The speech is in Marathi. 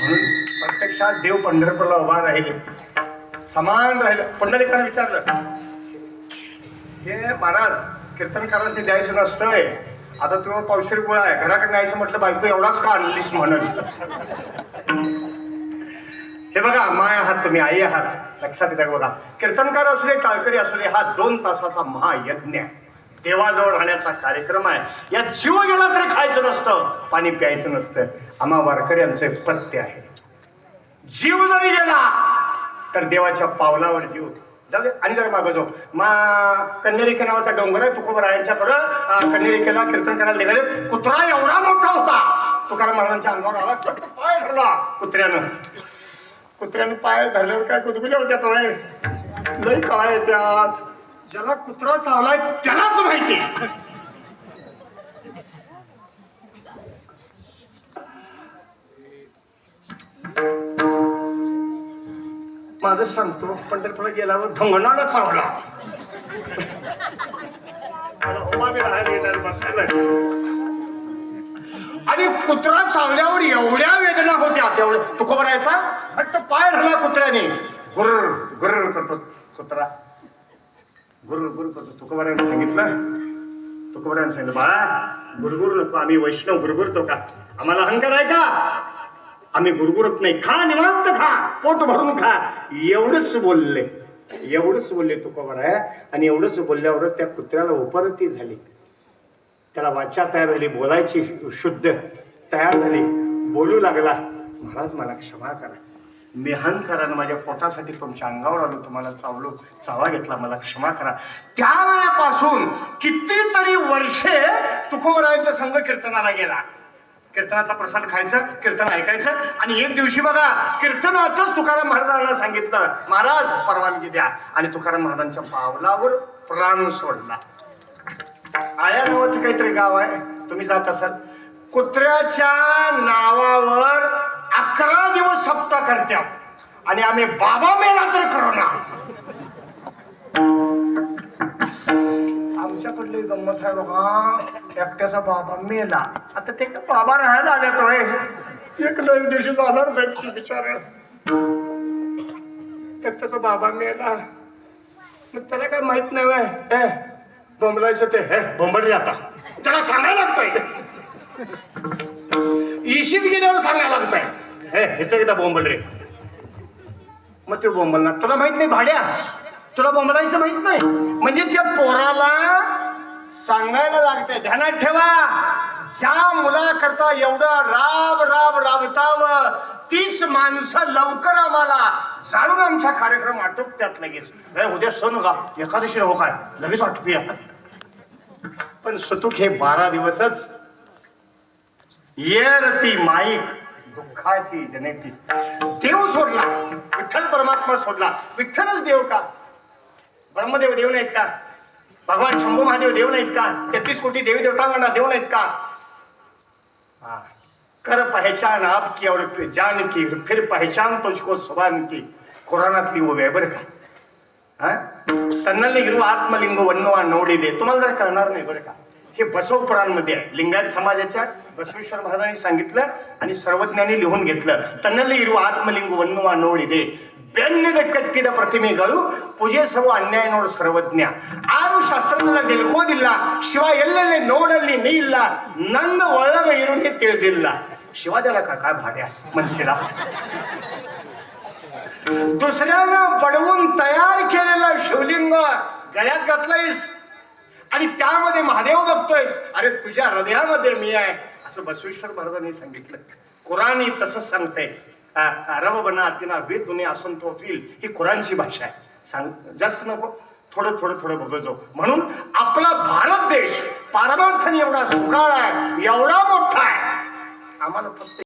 म्हणून प्रत्यक्षात देव पंढरपूरला उभा राहिले. समान राहिलं. पंढरीकरांना विचारलं हे महाराज कीर्तनकारांनी द्यायचं नसतंय. आता तू पावशेर गोळा आहे. घराकडे न्यायचं म्हटलं बायको एवढाच का आणलीस म्हणून? हे बघा माय आहात तुम्ही आई आहात. लक्षात येतं बघा? कीर्तनकार असू दे टाळकरी असू दे हा दोन तासाचा महायज्ञ आहे. देवाजवळ राहण्याचा कार्यक्रम आहे. यात जीव गेला तरी खायचं नसतं पाणी प्यायचं नसतं. आम्हा वारकऱ्यांचे पत्ते आहे जीव जरी गेला तर देवाच्या पावलावर जीव. जाऊ दे आणि जरा मागं जाऊ. मा कन्यारेखे नावाचा डोंगर आहे तुकोबर यांच्याकडं अं, कन्यारेखेला कीर्तन करायला निघाले कुत्रा एवढा मोठा होता. तुकाराम महाराजांच्या अंगावर आला फक्त पाय धरला कुत्र्यानं. कुत्र्यानं पाय धरल्यावर काय कुदकुल्या होत्या तो लई कळा त्यात ज्याला कुत्रा चावलाय त्यालाच माहिती माझं सांगतो पंढरपूरला गेल्यावर धोंगणाला चावला. बसायला आणि कुत्रा चावल्यावर एवढ्या वेदना होत्या तेवढ्या तुकोबरायचा फक्त पाय धरला कुत्र्याने. गुर्र गुर्र करतो कुत्रा. गुरु गुरु करतो तुकोबराने सांगितलं. तुकोबराने सांगितलं बाळा गुरगुरु नको आम्ही वैष्णव गुरगुरतो का? आम्हाला अहंकार आहे का? आम्ही गुरगुरत नाही. खा निवांत खा पोट भरून खा. एवढंच बोलले. एवढंच बोलले तुकोबराय आणि एवढंच बोलल्यावर त्या कुत्र्याला उपरती झाली. त्याला वाचा तयार झाली बोलायची शुद्ध तयार झाली. बोलू लागला. महाराज मला क्षमा करा. मी अहंकारानं माझ्या पोटासाठी तुमच्या अंगावर आलो तुम्हाला चावलो चावा घेतला मला क्षमा करा. त्या वेळेपासून कितीतरी वर्षे तुकोबरायांचा संघ कीर्तनाला गेला. कीर्तनातला प्रसाद खायचं कीर्तन ऐकायचं आणि एक दिवशी बघा कीर्तनातच तुकाराम महाराजांना सांगितलं महाराज परवानगी द्या. आणि तुकाराम महाराजांच्या पावलावर प्राण सोडला. आया नावाचं काहीतरी गाव आहे. तुम्ही जात असाल. कुत्र्याच्या नावावर अकरा दिवस सप्ताह करतात आणि आम्ही बाबा मेला तर करोना. आमच्याकडली गंमत आहे बघा एकट्याचा बाबा मेला. आता ते बाबा राहायला आल्या तो एक लय दिवशी जाणार साहेब विचार. एकट्याचा बाबा मेला. मग त्याला काय माहीत नाही वय हे बोंबलायचं ते हे बोंबल आता. त्याला सांगायला लागतंय. इशीत गेल्यावर सांगायला लागतंय. हे इथं एकदा बोंबल रे. मग ते बोंबलणार तुला माहीत नाही भाड्या? तुला बोंबलायचं माहीत नाही? म्हणजे त्या पोराला सांगायला लागते ध्यानात ठेवा. ज्या मुलाकरता एवढं राब राब राबतावं तीच माणसं लवकर आम्हाला जाणून आमचा कार्यक्रम आटोपत्यात लगेच. उद्या सण का एकादशी हो काय? लगेच आटपूया पण सतुक हे बारा दिवसच येरती माईक दुःखाची जनेती. देव सोडला. विठ्ठल परमात्मा सोडला. विठ्ठलच देव का? ब्रह्मदेव देव नाहीत का? भगवान शंभू महादेव देव नाहीत का? तेहतीस कोटी देवी देवतांना देव नाहीत का? हा. कर पहचान आपकी और जान की फिर पहचान तुझको सुबान की कुराणातली ओवी आहे बरं का? हा? तन्नल्ली गिरू आत्मलिंग वन्नवा नोडी दे. तुम्हाला जर कळणार नाही बरं का? हे बसव पुराणमध्ये आहे लिंगायत समाजाच्या बसवेश्वर महाराजांनी सांगितलं आणि सर्वज्ञांनी लिहून घेतलं तन्नल्ली गिरू आत्मलिंग वन्नवा नोडी दे ಬೆನ್ನಿದ ಕಟ್ಟಿದ ಪ್ರತಿಮೆಗಳು ಪೂಜೆ ಸವ ಅನ್ಯಾಯ ನೋಡು ಸರ್ವಜ್ಞ ಆರು ಶಾಸ್ತ್ರಗಳನ್ನ ನಿಲ್ಕೋದಿಲ್ಲ ಶಿವ ಎಲ್ಲೆಲ್ಲಿ ನೋಡಲ್ಲಿ ನೀ ಇಲ್ಲ ನನ್ನ ಒಳಗ ಇರುನಿ ತಿಳಿದಿಲ್ಲ ಶಿವ द्याला का काय भाड्या मनशीला दुसऱ्यानं बडवून तयार केलेलं शिवलिंग गळ्यात घातलंयस आणि त्यामध्ये महादेव बघतोयस अरे तुझ्या हृदयामध्ये मी आहे. असं बसवेश्वर महाराजांनी सांगितलं. कुराणी तसंच सांगते. रव बना तिना वेद दुने असंत होईल ही कुराणची भाषा आहे. सांग जास्त नको थोडं थोडं थोडं बघत जाऊ म्हणून आपला भारत देश पारमार्थाने एवढा सुकाळ आहे एवढा मोठा आहे. आम्हाला फक्त